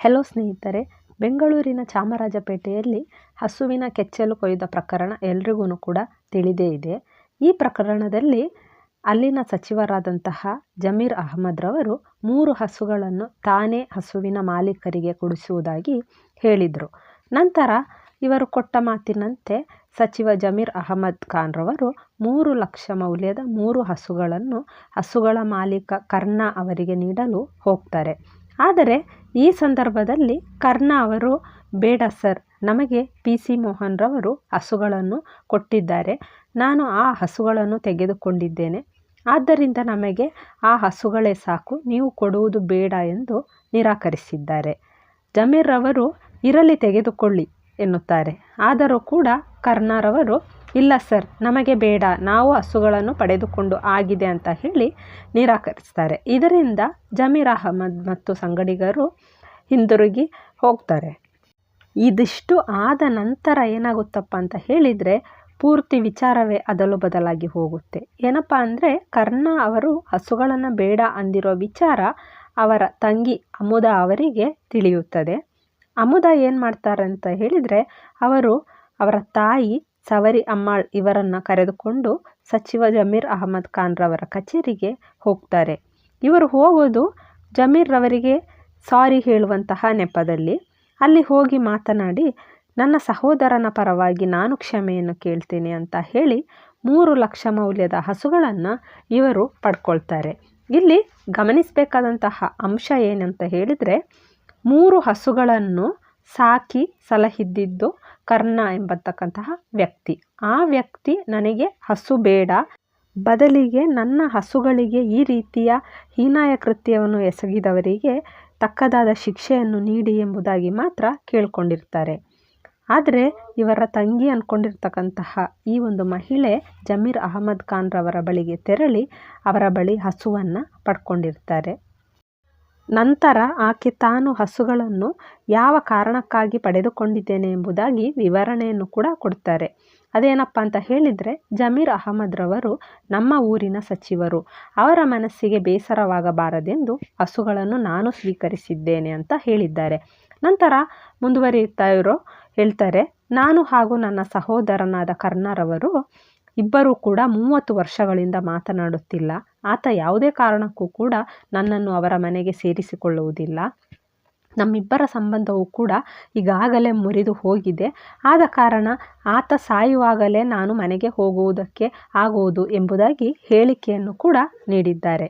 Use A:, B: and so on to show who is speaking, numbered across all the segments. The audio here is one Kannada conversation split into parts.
A: ಹೆಲೋ ಸ್ನೇಹಿತರೆ, ಬೆಂಗಳೂರಿನ ಚಾಮರಾಜಪೇಟೆಯಲ್ಲಿ ಹಸುವಿನ ಕೆಚ್ಚಲು ಕೊಯ್ದ ಪ್ರಕರಣ ಎಲ್ರಿಗೂ ಕೂಡ ತಿಳಿದೇ ಇದೆ. ಈ ಪ್ರಕರಣದಲ್ಲಿ ಅಲ್ಲಿನ ಸಚಿವರಾದಂತಹ ಜಮೀರ್ ಅಹಮದ್ರವರು ಮೂರು ಹಸುಗಳನ್ನು ತಾನೇ ಹಸುವಿನ ಮಾಲೀಕರಿಗೆ ಕೊಡಿಸುವುದಾಗಿ ಹೇಳಿದರು. ನಂತರ ಇವರು ಕೊಟ್ಟ ಮಾತಿನಂತೆ ಸಚಿವ ಜಮೀರ್ ಅಹಮದ್ ಖಾನ್ ರವರು ಮೂರು ಲಕ್ಷ ಮೌಲ್ಯದ ಮೂರು ಹಸುಗಳನ್ನು ಹಸುಗಳ ಮಾಲೀಕ ಕರ್ಣ ಅವರಿಗೆ ನೀಡಲು ಹೋಗ್ತಾರೆ. ಆದರೆ ಈ ಸಂದರ್ಭದಲ್ಲಿ ಕರ್ಣ ಅವರು, ಬೇಡ ಸರ್, ನಮಗೆ ಪಿ. ಸಿ. ಮೋಹನ್ರವರು ಹಸುಗಳನ್ನು ಕೊಟ್ಟಿದ್ದಾರೆ. ನಾನು ಆ ಹಸುಗಳನ್ನು ತೆಗೆದುಕೊಂಡಿದ್ದೇನೆ. ಆದ್ದರಿಂದ ನಮಗೆ ಆ ಹಸುಗಳೇ ಸಾಕು. ನೀವು ಕೊಡುವುದು ಬೇಡ ಎಂದು ನಿರಾಕರಿಸಿದ್ದಾರೆ. ಜಮೀರ್ ರವರು, ಇರಲಿ, ತೆಗೆದುಕೊಳ್ಳಿ ಎನ್ನುತ್ತಾರೆ. ಆದರೂ ಕೂಡ ಕರ್ಣರವರು ಇಲ್ಲ ಸರ್, ನಮಗೆ ಬೇಡ, ನಾವು ಹಸುಗಳನ್ನು ಪಡೆದುಕೊಂಡು ಆಗಿದೆ ಅಂತ ಹೇಳಿ ನಿರಾಕರಿಸ್ತಾರೆ. ಇದರಿಂದ ಜಮೀರ್ ಅಹಮದ್ ಮತ್ತು ಸಂಗಡಿಗರು ಹಿಂದಿರುಗಿ ಹೋಗ್ತಾರೆ. ಇದಿಷ್ಟು ಆದ ನಂತರ ಏನಾಗುತ್ತಪ್ಪ ಅಂತ ಹೇಳಿದರೆ, ಪೂರ್ತಿ ವಿಚಾರವೇ ಅದಲು ಬದಲಾಗಿ ಹೋಗುತ್ತೆ. ಏನಪ್ಪ ಅಂದರೆ ಕರ್ಣ ಅವರು ಹಸುಗಳನ್ನು ಬೇಡ ಅಂದಿರೋ ವಿಚಾರ ಅವರ ತಂಗಿ ಅಮುದ ಅವರಿಗೆ ತಿಳಿಯುತ್ತದೆ. ಅಮುದ ಏನು ಮಾಡ್ತಾರೆ ಅಂತ ಹೇಳಿದರೆ, ಅವರು ಅವರ ತಾಯಿ ಸವರಿ ಅಮ್ಮಾಳ್ ಇವರನ್ನು ಕರೆದುಕೊಂಡು ಸಚಿವ ಜಮೀರ್ ಅಹಮದ್ ಖಾನ್ ರವರ ಕಚೇರಿಗೆ ಹೋಗ್ತಾರೆ. ಇವರು ಹೋಗೋದು ಜಮೀರ್ ರವರಿಗೆ ಸಾರಿ ಹೇಳುವಂತಹ ನೆಪದಲ್ಲಿ. ಅಲ್ಲಿ ಹೋಗಿ ಮಾತನಾಡಿ, ನನ್ನ ಸಹೋದರನ ಪರವಾಗಿ ನಾನು ಕ್ಷಮೆಯನ್ನು ಕೇಳ್ತೇನೆ ಅಂತ ಹೇಳಿ ಮೂರು ಲಕ್ಷ ಮೌಲ್ಯದ ಹಸುಗಳನ್ನು ಇವರು ಪಡ್ಕೊಳ್ತಾರೆ. ಇಲ್ಲಿ ಗಮನಿಸಬೇಕಾದಂತಹ ಅಂಶ ಏನಂತ ಹೇಳಿದರೆ, ಮೂರು ಹಸುಗಳನ್ನು ಸಾಕಿ ಸಲಹಿದ್ದಿದ್ದು ಕರ್ಣ ಎಂಬತಕ್ಕಂತಹ ವ್ಯಕ್ತಿ. ಆ ವ್ಯಕ್ತಿ ನನಗೆ ಹಸು ಬೇಡ. ಬದಲಿಗೆ ನನ್ನ ಹಸುಗಳಿಗೆ ಈ ರೀತಿಯ ಹೀನಾಯ ಕೃತ್ಯವನ್ನು ಎಸಗಿದವರಿಗೆ ತಕ್ಕದಾದ ಶಿಕ್ಷೆಯನ್ನು ನೀಡಿ ಎಂಬುದಾಗಿ ಮಾತ್ರ ಕೇಳ್ಕೊಂಡಿರ್ತಾರೆ. ಆದರೆ ಇವರ ತಂಗಿ ಅಂದ್ಕೊಂಡಿರ್ತಕ್ಕಂತಹ ಈ ಒಂದು ಮಹಿಳೆ ಜಮೀರ್ ಅಹಮದ್ ಖಾನ್ರವರ ಬಳಿಗೆ ತೆರಳಿ ಅವರ ಬಳಿ ಹಸುವನ್ನು ಪಡ್ಕೊಂಡಿರ್ತಾರೆ. ನಂತರ ಆಕೆ ತಾನು ಹಸುಗಳನ್ನು ಯಾವ ಕಾರಣಕ್ಕಾಗಿ ಪಡೆದುಕೊಂಡಿದ್ದೇನೆ ಎಂಬುದಾಗಿ ವಿವರಣೆಯನ್ನು ಕೂಡ ಕೊಡ್ತಾರೆ. ಅದೇನಪ್ಪ ಅಂತ ಹೇಳಿದರೆ, ಜಮೀರ್ ಅಹಮದ್ ರವರು ನಮ್ಮ ಊರಿನ ಸಚಿವರು. ಅವರ ಮನಸ್ಸಿಗೆ ಬೇಸರವಾಗಬಾರದೆಂದು ಹಸುಗಳನ್ನು ನಾನು ಸ್ವೀಕರಿಸಿದ್ದೇನೆ ಅಂತ ಹೇಳಿದ್ದಾರೆ. ನಂತರ ಮುಂದುವರಿಯುತ್ತಾ ಇವರು ಹೇಳ್ತಾರೆ, ನಾನು ಹಾಗೂ ನನ್ನ ಸಹೋದರನಾದ ಕರ್ಣರವರು ಇಬ್ಬರೂ ಕೂಡ ಮೂವತ್ತು ವರ್ಷಗಳಿಂದ ಮಾತನಾಡುತ್ತಿಲ್ಲ. ಆತ ಯಾವುದೇ ಕಾರಣಕ್ಕೂ ಕೂಡ ನನ್ನನ್ನು ಅವರ ಮನೆಗೆ ಸೇರಿಸಿಕೊಳ್ಳುವುದಿಲ್ಲ. ನಮ್ಮಿಬ್ಬರ ಸಂಬಂಧವು ಕೂಡ ಈಗಾಗಲೇ ಮುರಿದು ಹೋಗಿದೆ. ಆದ ಕಾರಣ ಆತ ಸಾಯುವಾಗಲೇ ನಾನು ಮನೆಗೆ ಹೋಗುವುದಕ್ಕೆ ಆಗುವುದು ಎಂಬುದಾಗಿ ಹೇಳಿಕೆಯನ್ನು ಕೂಡ ನೀಡಿದ್ದಾರೆ.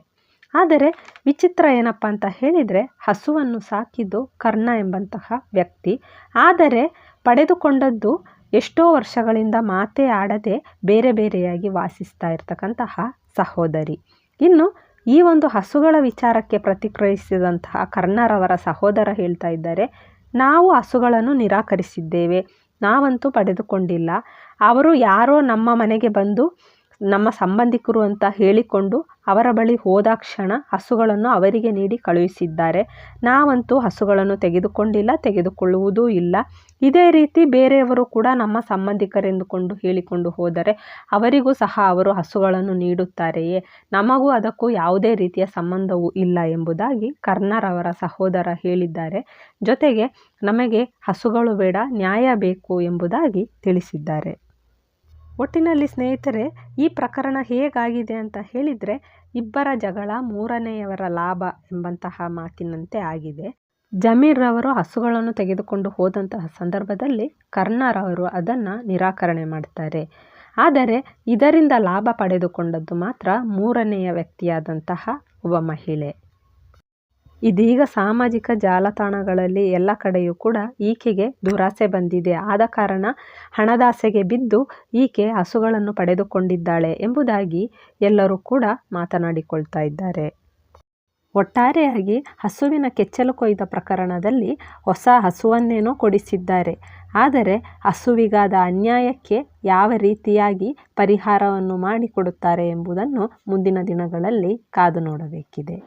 A: ಆದರೆ ವಿಚಿತ್ರ ಏನಪ್ಪ ಅಂತ ಹೇಳಿದರೆ ಹಸುವನ್ನು ಸಾಕಿದ್ದು ಕರ್ಣ ಎಂಬಂತಹ ವ್ಯಕ್ತಿ. ಆದರೆ ಪಡೆದುಕೊಂಡದ್ದು ಎಷ್ಟೋ ವರ್ಷಗಳಿಂದ ಮಾತೇ ಆಡದೆ ಬೇರೆ ಬೇರೆಯಾಗಿ ವಾಸಿಸ್ತಾ ಇರ್ತಕ್ಕಂತಹ ಸಹೋದರಿ. ಇನ್ನು ಈ ಒಂದು ಹಸುಗಳ ವಿಚಾರಕ್ಕೆ ಪ್ರತಿಕ್ರಿಯಿಸಿದಂತಹ ಕರ್ಣರವರ ಸಹೋದರ ಹೇಳ್ತಾ ಇದ್ದಾರೆ, ನಾವು ಹಸುಗಳನ್ನು ನಿರಾಕರಿಸಿದ್ದೇವೆ. ನಾವಂತೂ ಪಡೆದುಕೊಂಡಿಲ್ಲ. ಅವರು ಯಾರೋ ನಮ್ಮ ಮನೆಗೆ ಬಂದು ನಮ್ಮ ಸಂಬಂಧಿಕರು ಅಂತ ಹೇಳಿಕೊಂಡು ಅವರ ಬಳಿ ಹೋದಾಕ್ಷಣ ಹಸುಗಳನ್ನು ಅವರಿಗೆ ನೀಡಿ ಕಳುಹಿಸಿದ್ದಾರೆ. ನಾವಂತೂ ಹಸುಗಳನ್ನು ತೆಗೆದುಕೊಂಡಿಲ್ಲ, ತೆಗೆದುಕೊಳ್ಳುವುದೂ ಇಲ್ಲ. ಇದೇ ರೀತಿ ಬೇರೆಯವರು ಕೂಡ ನಮ್ಮ ಸಂಬಂಧಿಕರೆಂದುಕೊಂಡು ಹೇಳಿಕೊಂಡು ಹೋದರೆ ಅವರಿಗೂ ಸಹ ಅವರು ಹಸುಗಳನ್ನು ನೀಡುತ್ತಾರೆಯೇ? ನಮಗೂ ಅದಕ್ಕೂ ಯಾವುದೇ ರೀತಿಯ ಸಂಬಂಧವೂ ಇಲ್ಲ ಎಂಬುದಾಗಿ ಕರ್ಣರವರ ಸಹೋದರ ಹೇಳಿದ್ದಾರೆ. ಜೊತೆಗೆ ನಮಗೆ ಹಸುಗಳು ಬೇಡ, ನ್ಯಾಯ ಬೇಕು ಎಂಬುದಾಗಿ ತಿಳಿಸಿದ್ದಾರೆ. ಒಟ್ಟಿನಲ್ಲಿ ಸ್ನೇಹಿತರೆ, ಈ ಪ್ರಕರಣ ಹೇಗಾಗಿದೆ ಅಂತ ಹೇಳಿದರೆ, ಇಬ್ಬರ ಜಗಳ ಮೂರನೆಯವರ ಲಾಭ ಎಂಬಂತಹ ಮಾತಿನಂತೆ ಆಗಿದೆ. ಜಮೀರ್ ರವರು ಹಸುಗಳನ್ನು ತೆಗೆದುಕೊಂಡು ಹೋದಂತಹ ಸಂದರ್ಭದಲ್ಲಿ ಕರ್ಣರವರು ಅದನ್ನು ನಿರಾಕರಣೆ ಮಾಡ್ತಾರೆ. ಆದರೆ, ಇದರಿಂದ ಲಾಭ ಪಡೆದುಕೊಂಡದ್ದು ಮಾತ್ರ ಮೂರನೆಯ ವ್ಯಕ್ತಿಯಾದಂತಹ ಒಬ್ಬ ಮಹಿಳೆ. ಇದೀಗ ಸಾಮಾಜಿಕ ಜಾಲತಾಣಗಳಲ್ಲಿ ಎಲ್ಲ ಕಡೆಯೂ ಕೂಡ ಈಕೆಗೆ ದುರಾಸೆ ಬಂದಿದೆ. ಆದ ಕಾರಣ ಹಣದಾಸೆಗೆ ಬಿದ್ದು ಈಕೆ ಹಸುಗಳನ್ನು ಪಡೆದುಕೊಂಡಿದ್ದಾಳೆ ಎಂಬುದಾಗಿ ಎಲ್ಲರೂ ಕೂಡ ಮಾತನಾಡಿಕೊಳ್ತಾ ಇದ್ದಾರೆ. ಒಟ್ಟಾರೆಯಾಗಿ ಹಸುವಿನ ಕೆಚ್ಚಲು ಕೊಯ್ದ ಪ್ರಕರಣದಲ್ಲಿ ಹೊಸ ಹಸುವನ್ನೇನೋ ಕೊಡಿಸಿದ್ದಾರೆ. ಆದರೆ ಹಸುವಿಗಾದ ಅನ್ಯಾಯಕ್ಕೆ ಯಾವ ರೀತಿಯಾಗಿ ಪರಿಹಾರವನ್ನು ಮಾಡಿಕೊಡುತ್ತಾರೆ ಎಂಬುದನ್ನು ಮುಂದಿನ ದಿನಗಳಲ್ಲಿ ಕಾದು ನೋಡಬೇಕಿದೆ.